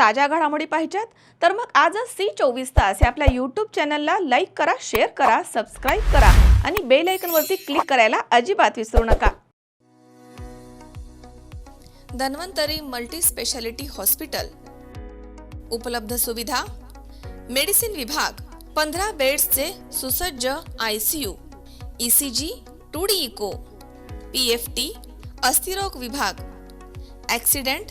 ताज्या घडामोडी पाहिजेत. तर मग आजच सी चोवीस तास या आपल्या यूट्यूब चॅनलला लाईक करा शेअर करा सबस्क्राईब करा आणि बेल आयकनवरती क्लिक करायला अजिबात विसरू नका. धन्वंतरी मल्टी स्पेशालिटी हॉस्पिटल उपलब्ध सुविधा. मेडिसिन विभाग पंधरा बेड्सचे सुसज्ज I C U E C G two D echo P F T अस्थिरोग विभाग. ॲक्सिडेंट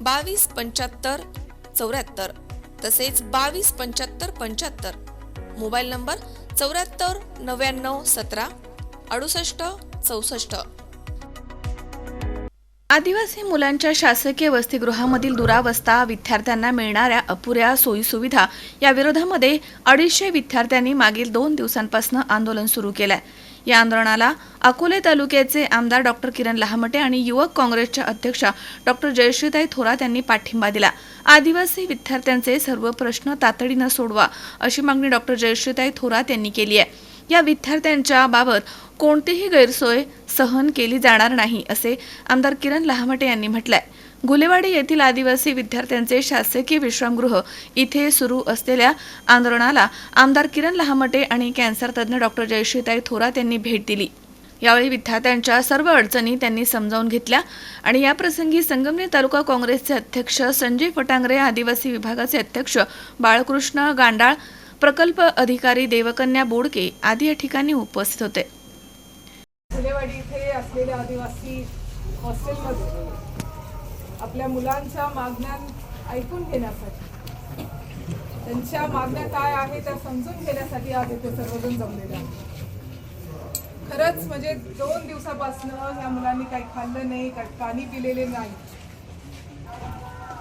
बावीस पंच्याहत्तर चौऱ्याहत्तर. तसेच बावीस पंच्याहत्तर पंच्याहत्तर. मोबाईल नंबर चौऱ्याहत्तर नव्याण्णव सतरा अडुसष्ट चौसष्ट. आदिवासी मुलांच्या शासकीय वसतिगृहामधील दुरावस्था विद्यार्थ्यांना मिळणाऱ्या अपुऱ्या सोयीसुविधा या विरोधामध्ये अडीचशे विद्यार्थ्यांनी मागील दोन दिवसांपासून आंदोलन सुरू केलंय. या आंदोलनाला अकोले तालुक्याचे आमदार डॉक्टर किरण लहामटे आणि युवक काँग्रेसच्या अध्यक्षा डॉक्टर जयश्रीताई थोरात यांनी पाठिंबा दिला. आदिवासी विद्यार्थ्यांचे सर्व प्रश्न तातडीनं सोडवा अशी मागणी डॉक्टर जयश्रीताई थोरात यांनी केली आहे. या विद्यार्थ्यांच्या बाबत कोणतीही गैरसोय सहन केली जाणार नाही असे आमदार किरण लहामटे यांनी म्हटलंय. गुलेवाडी येथील आदिवासी विद्यार्थ्यांचे शासकीय विश्रामगृह इथे सुरू असलेल्या आंदोलनाला आमदार किरण लहामटे आणि कॅन्सर तज्ज्ञ डॉक्टर जयश्रीताई थोरात यांनी भेट दिली. यावेळी विद्यार्थ्यांच्या सर्व अडचणी त्यांनी समजावून घेतल्या आणि याप्रसंगी संगमनेर तालुका काँग्रेसचे अध्यक्ष संजय फटांगरे आदिवासी विभागाचे अध्यक्ष बाळकृष्ण गांडाळ प्रकल्प अधिकारी देवकन्या बोडके आदी या ठिकाणी उपस्थित होते फुलेवाडी इथे असलेल्या आदिवासी हॉस्टेलमध्ये आपल्या मुलांच्या मागण्या ऐकून घेण्यासाठी. त्यांच्या मागण्या काय आहे त्या समजून घेण्यासाठी आज इथे सर्वजण जमलेले आहे खरंच म्हणजे दोन दिवसापासून ह्या मुलांनी काही खाल्लं नाही काही पाणी पिलेले नाही.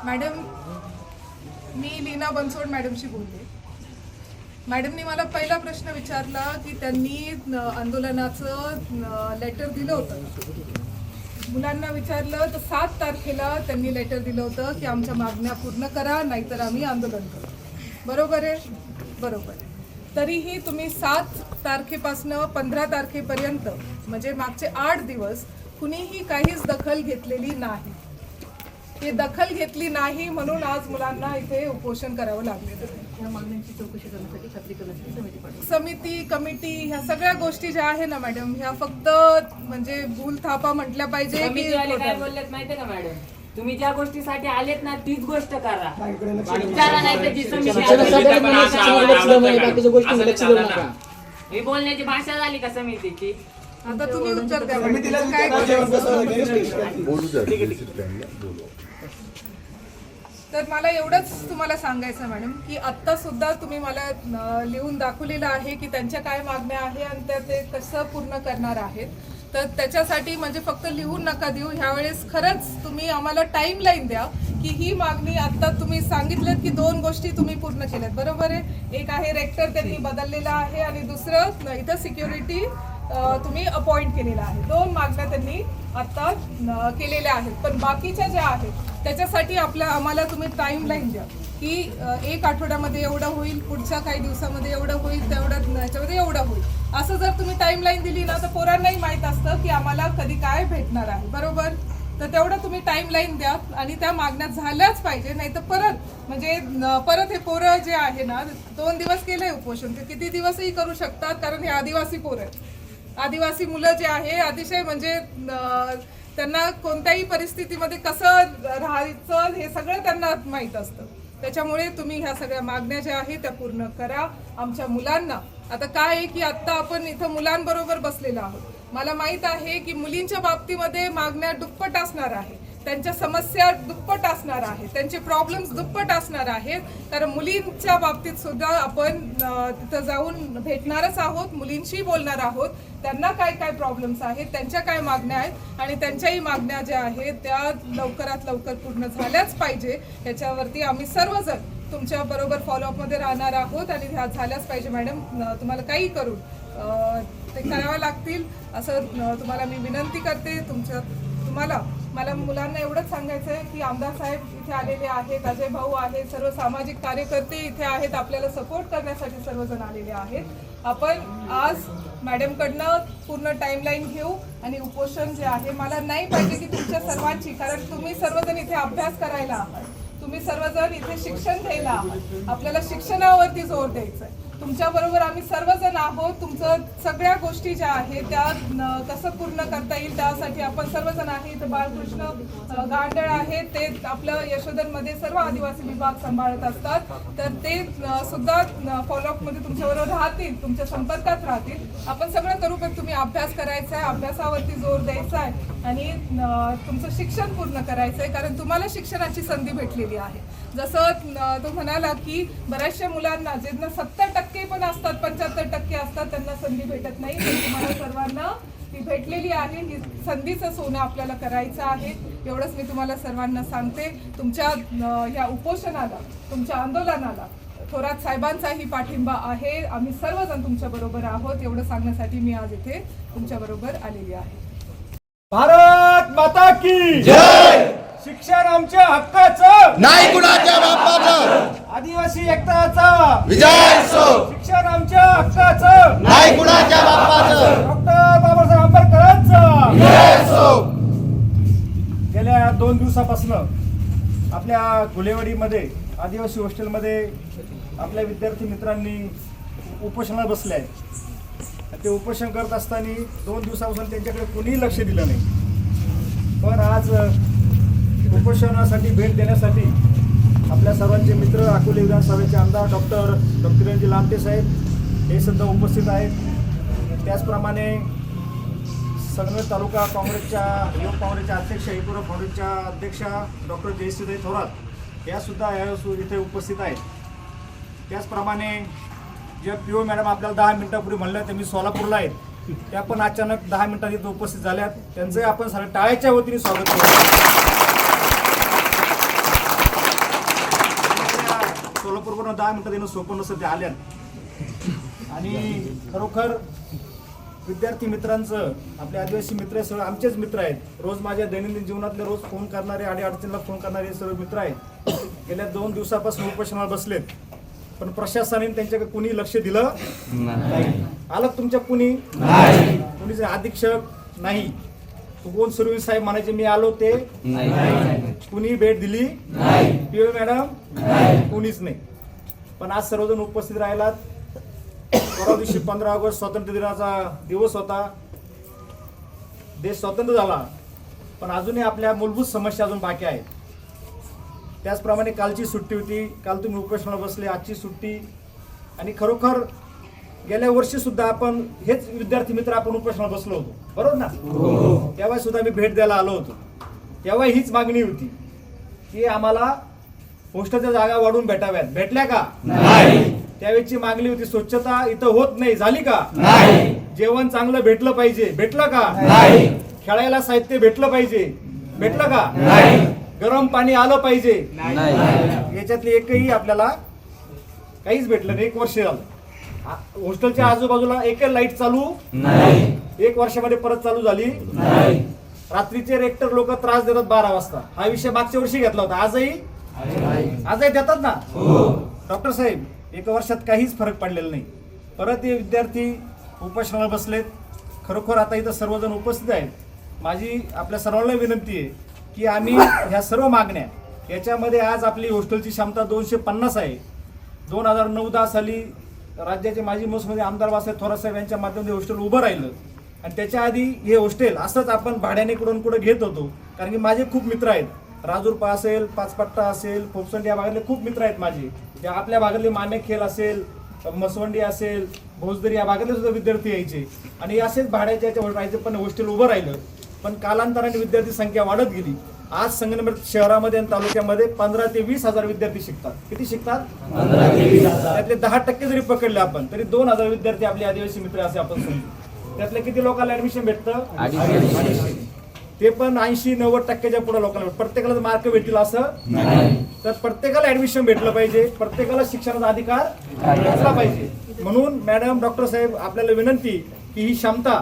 मॅडम मी लीना बनसोड मॅडमशी बोलले. मॅडमनी मला पहिला प्रश्न विचारला की त्यांनी आंदोलनाचं लेटर दिलं होतं. मुलांना विचारलं तर सात तारखेला त्यांनी लेटर दिलं होतं की आमच्या मागण्या पूर्ण करा नाहीतर आम्ही आंदोलन करू. बरोबर आहे? बरोबर. आहे तरीही तुम्ही सात तारखेपासनं पंधरा तारखेपर्यंत म्हणजे मागचे आठ दिवस कुणीही काहीच दखल घेतलेली नाही. ते दखल घेतली नाही म्हणून आज मुलांना इथे उपोषण करावं लागलेलं आहे. या मागण्यांची चौकशी करण्यासाठी खात्री करण्यासाठी समिती पाठवली. समिती कमिटी ह्या सगळ्या गोष्टी ज्या आहे ना मॅडम ह्या फक्त म्हणजे भूल थापा म्हटल्या पाहिजे की समितीवाले काय बोललेत माहितीये का मॅडम? तुम्ही ज्या गोष्टीसाठी आलेत ना तीच गोष्ट करा. विचारा नाही तर जी समिती आली. ही बोलण्याची भाषा झाली का समितीची आता तुम्ही उत्तर द्या मॅडम. तुमचं काय तर मला एवढंच तुम्हाला सांगायचं मॅडम की आत्ता सुद्धा तुम्ही मला लिहून दाखवलेलं आहे की त्यांच्या काय मागण्या आहे आणि त्या ते कसं पूर्ण करणार आहेत. तर त्याच्यासाठी म्हणजे फक्त लिहून नका देऊ. ह्यावेळेस खरंच तुम्ही आम्हाला टाईमलाईन द्या की ही मागणी आत्ता तुम्ही सांगितलं की दोन गोष्टी तुम्ही पूर्ण केल्यात. बरोबर आहे? एक आहे रेक्टर त्यांनी बदललेला आहे आणि दुसरं इथं सिक्युरिटी तुम्ही अपॉइंट केलेला आहे. दोन मागण्या त्यांनी आत्ता केलेल्या आहेत. पण बाकीच्या ज्या आहेत त्याच्यासाठी आपलं आम्हाला तुम्ही टाईम लाईन द्या. की एक आठवड्यामध्ये एवढं होईल पुढच्या काही दिवसामध्ये एवढं होईल तेवढं ह्याच्यामध्ये एवढं होईल. असं जर तुम्ही टाइम लाईन दिली ना तर पोरांनाही माहीत असतं की आम्हाला कधी काय भेटणार आहे बरोबर? तर तेवढं तुम्ही टाईमलाईन द्या आणि त्या मागण्या झाल्याच पाहिजे नाही तर परत म्हणजे परत हे पोरं जे आहे ना दोन दिवस केलंय उपोषण ते किती दिवसही करू शकतात कारण हे आदिवासी पोरं आहेत. आदिवासी मुलं जे आहे अतिशय म्हणजे त्यांना कोणत्याही परिस्थितीमध्ये कसं राहायचं हे सगळं त्यांना माहीत असतं. त्याच्यामुळे तुम्ही ह्या सगळ्या मागण्या ज्या आहेत त्या पूर्ण करा. आमच्या मुलांना आता काय आहे की आत्ता आपण इथं मुलांबरोबर बसलेलो आहोत. मला माहीत आहे की मुलींच्या बाबतीमध्ये मागण्या दुप्पट असणार आहे त्यांच्या समस्या दुप्पट असणार आहेत त्यांचे प्रॉब्लेम्स दुप्पट असणार आहेत. तर मुलींच्या बाबतीत सुद्धा आपण तिथं जाऊन भेटणारच आहोत मुलींशी बोलणार आहोत. त्यांना काय काय प्रॉब्लेम्स आहेत त्यांच्या काय मागण्या आहेत आणि त्यांच्याही मागण्या ज्या आहेत त्या लवकरात लवकर पूर्ण झाल्याच पाहिजे. याच्यावरती आम्ही सर्वजण तुमच्या बरोबर फॉलोअपमध्ये राहणार आहोत आणि ह्या झाल्याच पाहिजे. मॅडम तुम्हाला काही करून ते करावं लागतील. असं तुम्हाला मी विनंती करते. तुमच्या तुम्हाला मला मुलांना एवढंच सांगायचं आहे की आमदार साहेब इथे आलेले आहेत अजय भाऊ आहेत सर्व सामाजिक कार्यकर्ते इथे आहेत आपल्याला सपोर्ट करण्यासाठी सर्वजण आलेले आहेत. आपण आज मॅडमकडनं पूर्ण टाईमलाईन घेऊ आणि उपोषण जे आहे मला नाही पाहिजे की तुमच्या सर्वांची कारण तुम्ही सर्वजण इथे अभ्यास करायला आहात. तुम्ही सर्वजण इथे शिक्षण घ्यायला आहात. आपल्याला शिक्षणावरती जोर द्यायचा आहे तुमच्याबरोबर आम्ही सर्वजण सगळ्या गोष्टी ज्या आहेत त्या कसं पूर्ण करता येईल त्यासाठी आपण सर्वजण आहे बाळकृष्ण गांडळ आहेत ते आपलं यशोधनमध्ये सर्व आदिवासी विभाग सांभाळत असतात. तर ते सुद्धा फॉलोअपमध्ये तुमच्याबरोबर राहतील तुमच्या संपर्कात राहतील. आपण सगळं करू पण तुम्ही अभ्यास करायचा आहे अभ्यासावरती जोर द्यायचा आहे आणि तुमचं शिक्षण पूर्ण करायचं आहे कारण तुम्हाला शिक्षणाची संधी भेटलेली आहे. जसं तो म्हणाला की बऱ्याचशा मुलांना ज्यांना सत्तर टक्के पण असतात पंच्याहत्तर टक्के असतात त्यांना संधी भेटत नाही. तुम्हाला सर्वांना ती भेटलेली आहे. ही संधीचं सोनं आपल्याला करायचं आहे. एवढंच मी तुम्हाला सर्वांना सांगते. तुमच्या ह्या उपोषणाला तुमच्या आंदोलनाला थोरात साहेबांचाही पाठिंबा आहे. आम्ही सर्वजण तुमच्या बरोबर आहोत. एवढं सांगण्यासाठी मी आज इथे तुमच्या बरोबर आलेली आहे. भारत माता की जय! शिक्षण आमच्या हक्काचं. नाही कुणाच्या बापाचं. आदिवासी एकताचा. विजय असो शिक्षण आमच्या हक्काचं. नाही कुणाच्या बापाचं. डॉक्टर बाबासाहेब आंबेडकरांचं. विजय असो गेल्या दोन दिवसापासून आपल्या गुलेवाडीमध्ये आदिवासी हॉस्टेलमध्ये आपल्या विद्यार्थी मित्रांनी उपोषणाला बसले आहेत. ते उपोषण करत असताना दोन दिवसापासून त्यांच्याकडे कोणीही लक्ष दिलं नाही. पण आज उपोषणासाठी भेट देण्यासाठी आपल्या सर्वांचे मित्र अकोले विधानसभेचे आमदार डॉक्टर डॉक्टर लामटे साहेब हे सुद्धा उपस्थित आहेत. त्याचप्रमाणे संगमेर तालुका काँग्रेसच्या युवक काँग्रेसच्या अध्यक्ष एकूर काँग्रेसच्या अध्यक्षा डॉक्टर जयश्रीताई थोरात यासुद्धा या सु- इथे उपस्थित आहेत. त्याचप्रमाणे जे पी ओ मॅडम आपल्याला दहा मिनिटापूर्वी म्हणल्या त्या मी सोलापूरला आहेत. त्या पण अचानक दहा मिनिटात इथं उपस्थित झाल्यात. त्यांचंही आपण सगळ्या टाळ्याच्या वतीने स्वागत करू सोलापूरवरून दहा मिनिटात येणं सोपं नसतं ते आल्यात. आणि खरोखर विद्यार्थी मित्रांचं आपले आदिवासी मित्र सगळं आमचेच मित्र आहेत. रोज माझ्या दैनंदिन जीवनातले रोज फोन करणारे आणि अडचणीला फोन करणारे सर्व मित्र आहेत. गेल्या दोन दिवसापासून उपोषणाला बसलेत. पण प्रशासनाने त्यांच्याकडे कुणी लक्ष दिलं नाही. आलं तुमच्या कुणी? कुणीच अधीक्षक नाही. कोण सुरवी साहेब म्हणायचे मी आलो ते? कुणी भेट दिली? PO madam? कुणीच नाही. पण आज सर्वजण उपस्थित राहिलात. परवा दिवशी पंधरा ऑगस्ट स्वातंत्र्य दिनाचा दिवस होता. देश स्वतंत्र झाला. पण अजूनही आपल्या मूलभूत समस्या अजून बाकी आहेत. त्याचप्रमाणे कालची सुट्टी होती. काल तुम्ही उपोषणाला बसले आजची सुट्टी. आणि खरोखर गेल्या वर्षी सुद्धा आपण हेच विद्यार्थी मित्र आपण उपोषणाला बसलो होतो. बरोबर ना? तेव्हा सुद्धा मी भेट द्यायला आलो होतो. तेव्हा हीच मागणी होती की आम्हाला पोस्टाच्या जागा वाढून भेटाव्यात. भेटल्या का? त्यावेळेची मागणी होती स्वच्छता इथं होत नाही. झाली का? जेवण चांगलं भेटलं पाहिजे. भेटलं का? खेळायला साहित्य भेटलं पाहिजे. भेटलं का? गरम पाणी आलं पाहिजे. याच्यातली एकही आपल्याला काहीच भेटलं नाही. एक वर्ष झालं. हॉस्टेलच्या आजूबाजूला एक लाइट चालू एक वर्षामध्ये परत चालू झाली. रात्रीचे रेक्टर लोक त्रास देतात बारा वाजता. हा विषय मागच्या वर्षी घेतला होता. आजही आजही देतात ना? डॉक्टर साहेब एका वर्षात काहीच फरक पडलेला नाही. परत हे विद्यार्थी उपोषणाला बसलेत. खरोखर आता इथं सर्वजण उपस्थित आहेत. माझी आपल्या सर्वांना विनंती आहे की आम्ही ह्या सर्व मागण्या याच्यामध्ये आज आपली हॉस्टेलची क्षमता दोनशे पन्नास आहे. दोन हजार नऊ दहा साली राज्याचे माजी मुख्यमंत्री आमदार बासाहेब थोरात साहेब यांच्या माध्यमातून हॉस्टेल उभं राहिलं. आणि त्याच्या आधी हे हॉस्टेल असंच आपण भाड्याने कुठून कुठं घेत होतो. कारण की माझे खूप मित्र आहेत. राजूरपा असेल पाचपट्टा असेल फोपसंडी या भागातले खूप मित्र आहेत माझे. त्या आपल्या भागातले मानेखेल असेल मसवंडी असेल भोजदरी या भागातले सुद्धा विद्यार्थी यायचे. आणि असेच भाड्याच्या याच्यावर राहायचे पण हॉस्टेल उभं राहिलं. पण कालांतराने विद्यार्थी संख्या वाढत गेली. आज संगमेर शहरामध्ये आणि तालुक्यामध्ये पंधरा ते वीस हजार विद्यार्थी शिकतात. किती शिकतात? त्यातले दहा टक्के जरी पकडले आपण तरी दोन हजार विद्यार्थी आपले आदिवासी मित्र असे आपण समजू. त्यातले किती लोकांना ऍडमिशन भेटतं. ते पण ऐंशी नव्वद टक्क्याच्या पुढे लोकांना. प्रत्येकाला मार्क भेटतील असं तर प्रत्येकाला ऍडमिशन भेटलं पाहिजे. प्रत्येकाला शिक्षणाचा अधिकार असला पाहिजे. म्हणून मॅडम डॉक्टर साहेब आपल्याला विनंती की ही क्षमता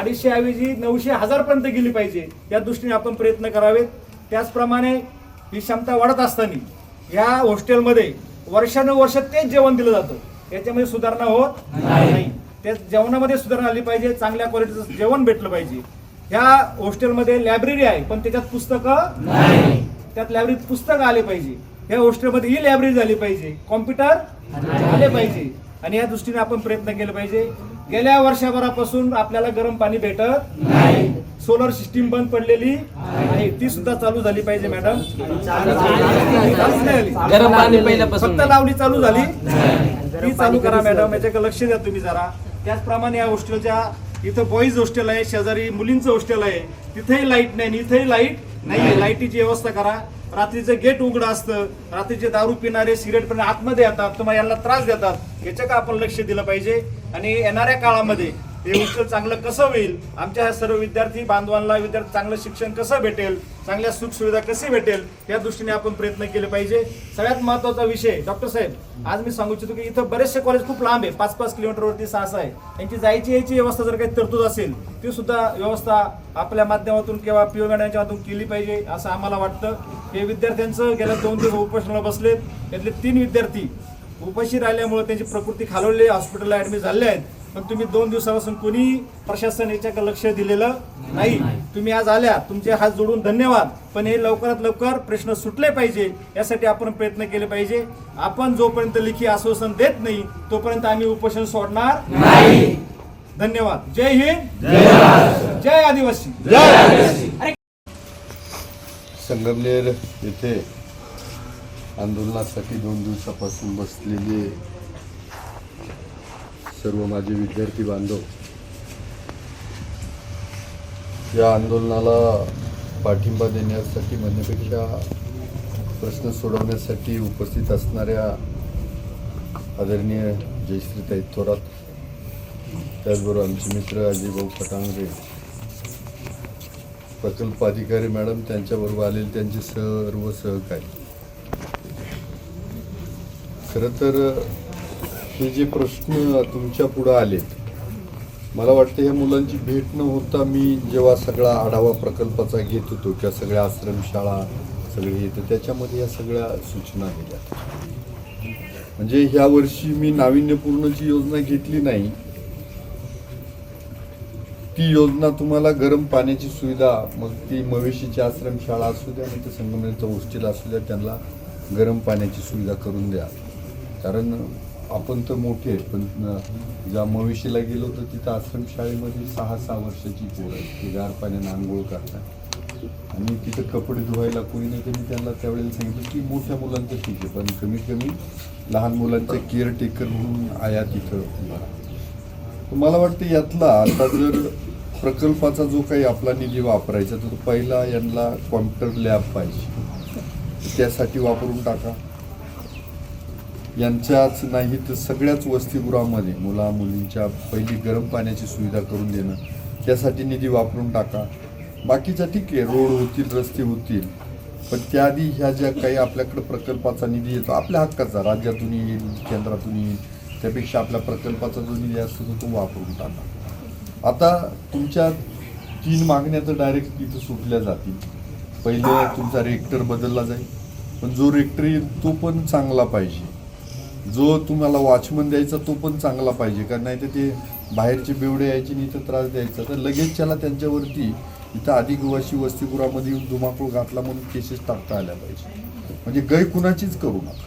अडीचशे ऐवजी नऊशे हजार पर्यंत गेली पाहिजे. या दृष्टीने आपण प्रयत्न करावेत. त्याचप्रमाणे ही क्षमता वाढत असताना या हॉस्टेलमध्ये वर्षानुवर्ष तेच जेवण दिलं जातं. याच्यामध्ये सुधारणा होत नाही. त्या जेवणामध्ये सुधारणा आली पाहिजे. चांगल्या क्वालिटीचं जेवण भेटलं पाहिजे. ह्या हॉस्टेलमध्ये लायब्ररी आहे पण त्याच्यात पुस्तकं त्यात लायब्ररीत पुस्तकं आले पाहिजे. ह्या हॉस्टेलमध्ये ही लायब्ररी झाली पाहिजे. कॉम्प्युटर आले पाहिजे. आणि या दृष्टीने आपण प्रयत्न केले पाहिजे. गेल्या वर्षभरापासून आपल्याला गरम पाणी भेटत नाही. सोलर सिस्टीम बंद पडलेली आहे. ती सुद्धा चालू झाली पाहिजे मॅडम. गरम पाणी पहिल्यापासून फक्त लावणी चालू झाली. ती चालू करा मॅडम याच्याकडे लक्ष द्या तुम्ही जरा. त्याचप्रमाणे या हॉस्टेलच्या इथं बॉईज हॉस्टेल आहे शेजारी मुलींचं हॉस्टेल आहे. तिथेही लाइट नाही इथेही लाइट नाही. लाईटीची व्यवस्था करा. रात्रीचं गेट उघडं असतं रात्रीचे दारू पिणारे सिगरेट पिणारे आतमध्ये येतात तुम्हाला यांना त्रास देतात. याच्या का आपण लक्ष दिलं पाहिजे. आणि येणाऱ्या काळामध्ये हे हॉस्टेल चांगलं कसं होईल? आमच्या ह्या सर्व विद्यार्थी बांधवांना विद्यार्थी चांगलं शिक्षण कसं भेटेल? चांगल्या सुखसुविधा कशी भेटेल? या दृष्टीने आपण प्रयत्न केले पाहिजे. सगळ्यात महत्त्वाचा विषय डॉक्टर साहेब आज मी सांगू इच्छितो की इथं बरेचसे कॉलेज खूप लांब आहे. पाच पाच किलोमीटरवरती सहा सहा आहे. यांची जायची यायची व्यवस्था जर काही तरतूद असेल ती सुद्धा व्यवस्था आपल्या माध्यमातून किंवा पीओ मॅडमच्या माध्यमातून केली पाहिजे असं आम्हाला वाटतं. हे विद्यार्थ्यांचं गेल्या दोन दिवस उपोषणाला बसलेत. त्यातले तीन विद्यार्थी उपाशी राहिल्यामुळे त्यांची प्रकृती खालवलेली हॉस्पिटलला ऍडमिट झाले आहेत. पण तुम्ही दोन दिवसापासून कोणी प्रशासन याच्याकडे लक्ष दिलेलं नाही? तुम्ही आज आल्या तुमचे हात जोडून धन्यवाद. पण हे लवकरात लवकर प्रश्न सुटले पाहिजे यासाठी आपण प्रयत्न केले पाहिजे. आपण जोपर्यंत लेखी आश्वासन देत नाही तोपर्यंत आम्ही उपोषण सोडणार नाही. धन्यवाद. जय हिंद. जय आदिवासी. संगमनेर येथे आंदोलनासाठी दोन दिवसापासून बसलेले सर्व माझे विद्यार्थी बांधव. या आंदोलनाला पाठिंबा देण्यासाठी म्हणण्यापेक्षा प्रश्न सोडवण्यासाठी उपस्थित असणाऱ्या आदरणीय जयश्रीताई थोरात त्याचबरोबर आमचे मित्र अजय भाऊ फटांगरे प्रकल्प अधिकारी मॅडम त्यांच्याबरोबर आलेले त्यांचे सर्व सहकारी. खरं तर हे जे प्रश्न तुमच्या पुढं आलेत मला वाटतं या मुलांची भेट न होता मी जेव्हा सगळा आढावा प्रकल्पाचा घेत होतो किंवा सगळ्या आश्रमशाळा सगळे येतं त्याच्यामध्ये या सगळ्या सूचना दिल्या म्हणजे ह्या वर्षी मी नाविन्यपूर्णची योजना घेतली नाही ती योजना तुम्हाला गरम पाण्याची सुविधा मग ती मवेशीची आश्रमशाळा असू द्या नाही तर संगमनेरचं हॉस्टेल असू द्या त्यांना गरम पाण्याची सुविधा करून द्या. कारण आपण तर मोठे आहेत, पण ज्या मवेशीला गेलो तर तिथं आश्रमशाळेमध्ये सहा सहा वर्षाची पोरं आहेत. ती गार पाण्याने आंघोळ करतात. आणि तिथं कपडे धुवायला कोणी नाही त्यांनी त्यांना त्यावेळेला सांगितलं की मोठ्या मुलांचं ठीक आहे पण कमीत कमी लहान मुलांचे केअरटेकर म्हणून आया तिथं मला वाटतं यातला आता जर प्रकल्पाचा जो काही आपला निधी वापरायचा तर पहिला यांना कॉम्प्युटर लॅब पाहिजे. त्यासाठी वापरून टाका. यांच्याच नाही तर सगळ्याच वसतिगृहामध्ये मुला मुलींच्या पहिली गरम पाण्याची सुविधा करून देणं त्यासाठी निधी वापरून टाका. बाकीच्या ठीक आहे रोड होतील रस्ते होतील पण त्याआधी ह्या ज्या काही आपल्याकडे प्रकल्पाचा निधी येतो आपल्या हक्काचा राज्यातून येईल केंद्रातून येईल त्यापेक्षा आपल्या प्रकल्पाचा जो निधी असतो तो तो वापरून टाका. आता तुमच्या तीन मागण्या तर डायरेक्ट इथं सुटल्या जातील. पहिले तुमचा रेक्टर बदलला जाईल पण जो रेक्टर येईल तो पण चांगला पाहिजे. जो तुम्हाला वॉचमन द्यायचा तो पण चांगला पाहिजे कारण नाही तर ते बाहेरचे बेवडे यायचे नाही तर त्रास द्यायचा. तर लगेच त्याला त्यांच्यावरती इथं आदिवासी वसतिगृहामध्ये येऊन धुमाकूळ घातला म्हणून केसेस टाकता आल्या पाहिजे. म्हणजे गय कुणाचीच करू नका.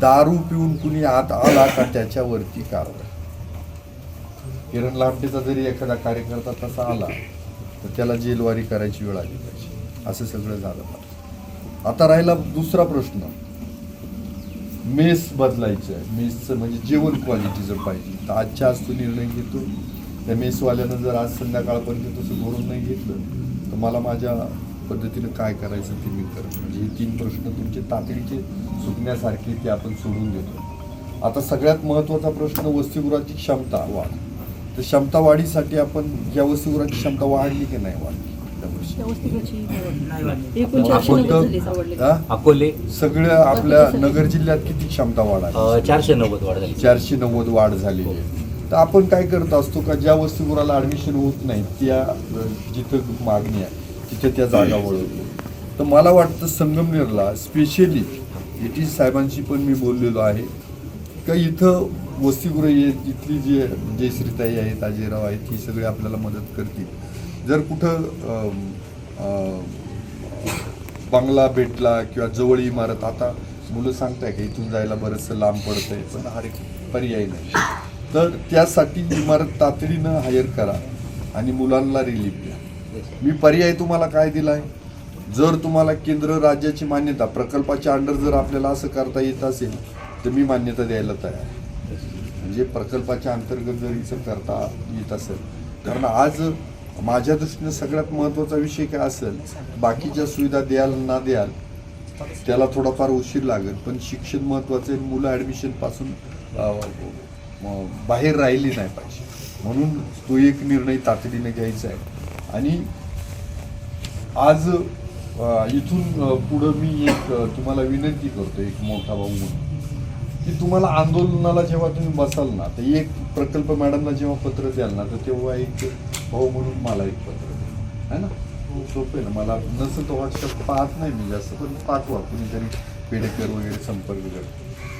दारू पिऊन कुणी आत आला का त्याच्यावरती कारवाई. किरण लांबटेचा जरी एखादा कार्यकर्ता तसा आला तर त्याला जेलवारी करायची वेळ आली पाहिजे. असं सगळं झालं पाहिजे. आता राहिला दुसरा प्रश्न. मेस बदलायचं आहे. मेसचं म्हणजे जेवण क्वालिटी जर पाहिजे. तर आजच्या आज तो निर्णय घेतो. त्या मेसवाल्यानं जर आज संध्याकाळपर्यंत तसं धोरण नाही घेतलं तर मला माझ्या पद्धतीनं काय करायचं ते मी करत म्हणजे हे तीन प्रश्न तुमचे तातडीचे सुटण्यासारखे ते आपण सोडून देतो. आता सगळ्यात महत्त्वाचा प्रश्न वसतिगृहाची क्षमता वाढ. तर क्षमता वाढीसाठी आपण या वसतिगृहाची क्षमता वाढली की नाही वाढली? झाले हा? अकोले. सगळ्या आपल्या नगर जिल्ह्यात किती क्षमता वाढ चारशे नव्वद वाढ झाली. चारशे नव्वद वाढ झालेली आहे तर आपण काय करत असतो का? ज्या वसतिगृहाला ऍडमिशन होत नाही त्या जिथं मागणी आहे तिथे त्या जागा वळवतो. तर मला वाटतं संगमनेरला स्पेशली इटी साहेबांशी पण मी बोललेलो आहे का इथं वसतिगृह आहेत इथली जे जयश्रीताई आहेत अजयराव आहेत ही सगळे आपल्याला मदत करतील. जर कुठं बंगला भेटला किंवा जवळ इमारत आता मुलं सांगताय का इथून जायला बरंचसं लांब पडतंय पण हा एक पर्याय नाही. तर त्यासाठी इमारत तातडीनं हायर करा आणि मुलांना रिलीफ द्या. मी पर्याय तुम्हाला काय दिला आहे जर तुम्हाला केंद्र राज्याची मान्यता प्रकल्पाच्या अंडर जर आपल्याला असं करता येत असेल तर मी मान्यता द्यायला तयार म्हणजे प्रकल्पाच्या अंतर्गत जर इथं करता येत असेल. कारण आज माझ्या दृष्टीनं सगळ्यात महत्त्वाचा विषय काय असेल बाकीच्या सुविधा द्याल ना द्याल त्याला थोडाफार उशीर लागेल. पण शिक्षण महत्त्वाचं आहे मुलं ॲडमिशनपासून बाहेर राहिली नाही पाहिजे. म्हणून तो एक निर्णय तातडीने घ्यायचा आहे. आणि आज इथून पुढं मी एक तुम्हाला विनंती करतो एक मोठा भाऊ म्हणून की तुम्हाला आंदोलनाला जेव्हा तुम्ही बसाल ना तर एक प्रकल्प मॅडमला जेव्हा पत्र द्याल ना तर तेव्हा एक भाऊ म्हणून मला एक पत्र दे. है ना? सोपं आहे ना. मला नसं तर व्हॉट्सअप पाहत नाही मी जास्त पण पाठवा कुणीतरी पेडेकर वगैरे संपर्क कर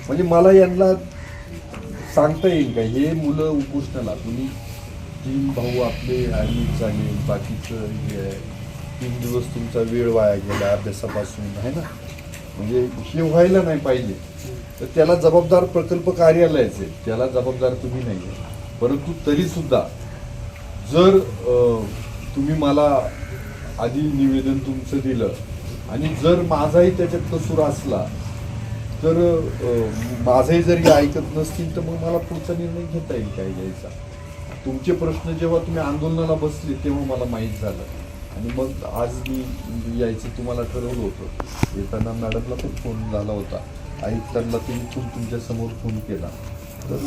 म्हणजे मला यांना सांगता येईल का? हे मुलं उपोषणाला तुम्ही तीन भाऊ आपले ॲडमिट झाले बाकीचं हे आहे. तीन दिवस तुमचा वेळ वाया गेला अभ्यासापासून आहे ना? म्हणजे हे व्हायला नाही पाहिजे. तर त्याला जबाबदार प्रकल्प कार्यालयाचे त्याला जबाबदार तुम्ही नाही आहे परंतु तरीसुद्धा जर तुम्ही मला आधी निवेदन तुमचं दिलं आणि जर माझाही त्याच्यात कसूर असला तर माझंही जरी ऐकत नसतील तर मग मला पुढचा निर्णय घेता येईल काय घ्यायचा? तुमचे प्रश्न जेव्हा तुम्ही आंदोलनाला बसले तेव्हा मला माहीत झालं. आणि मग आज मी यायचं तुम्हाला ठरवलं होतं. येताना मॅडमला पण फोन झाला होता. आयुक्तांना ते इथून तुमच्यासमोर फोन केला. तर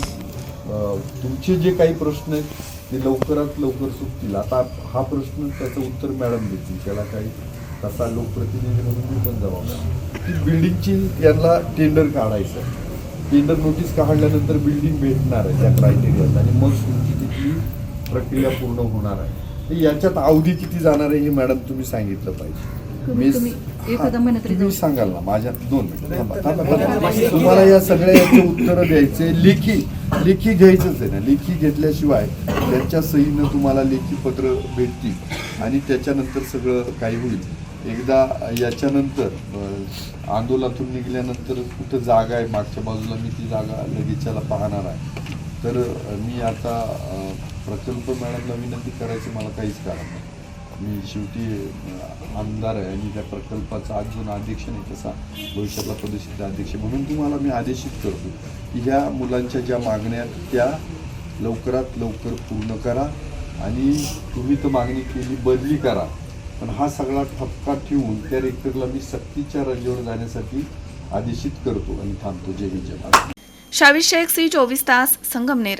तुमचे जे काही प्रश्न आहेत ते लवकरात लवकर सुटतील. आता हा प्रश्न त्याचं उत्तर मॅडम देतील. त्याला काही तसा लोकप्रतिनिधी म्हणून मी पण जबाबदार ती बिल्डिंगची यांना टेंडर काढायचं टेंडर नोटीस काढल्यानंतर बिल्डिंग भेटणार आहे त्या क्रायटेरियात आणि मग तुमची तिथली प्रक्रिया पूर्ण होणार आहे. याच्यात अवधी किती जाणार आहे हे मॅडम तुम्ही सांगितलं पाहिजे. कमी एखादा महिना तरी तुम्ही. सांगाल ना माझ्या दोन मिनिटं थांबा, थांबा, थांबा. तुम्हाला या सगळ्या याचे उत्तरं द्यायचे. लेखी लेखी घ्यायचंच आहे ना. लेखी घेतल्याशिवाय त्यांच्या सहीनं तुम्हाला लेखी पत्र भेटतील. आणि त्याच्यानंतर सगळं काही होईल. एकदा याच्यानंतर अं, आंदोलनातून निघाल्यानंतर कुठं जागा आहे? मागच्या बाजूला मी ती जागा लगेचला पाहणार आहे. तर अं, मी आता अं, प्रकल्प मॅडमला विनंती करायची मला काहीच कारण नाही. मी शेवटी आमदार आहे आणि त्या प्रकल्पाचा आज अध्यक्ष नाही तसा भविष्यातला प्रदेशित अध्यक्ष. म्हणून तुम्हाला मी आदेशित करतो की ह्या मुलांच्या ज्या मागण्या त्या लवकरात लवकर पूर्ण करा आणि तुम्ही तर मागणी केली बदली करा. पण हा सगळा ठपका ठेवून त्या रेक्टरला मी सक्तीच्या रजेवर जाण्यासाठी आदेशित करतो आणि थांबतो. जय हिंद जय महाराष्ट्र. शेख सी चोवीस तास Sangamner.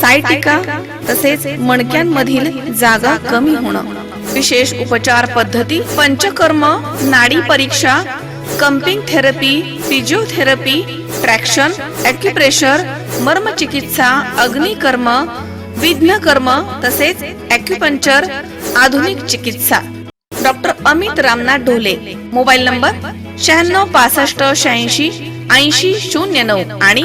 सायटिका तसेच मणक्यांमधील जागा कमी होणं. विशेष उपचार पद्धती पंचकर्म नाडी परीक्षा cupping therapy physiotherapy traction acupressure मर्मचिकित्सा अग्निकर्म विघ्नकर्म तसेच ॲक्युपंक्चर आधुनिक चिकित्सा. Doctor Amit Ramnath Dhole mobile number शहाण्णव पासष्ट शहाऐंशी ऐंशी शून्य नऊ आणि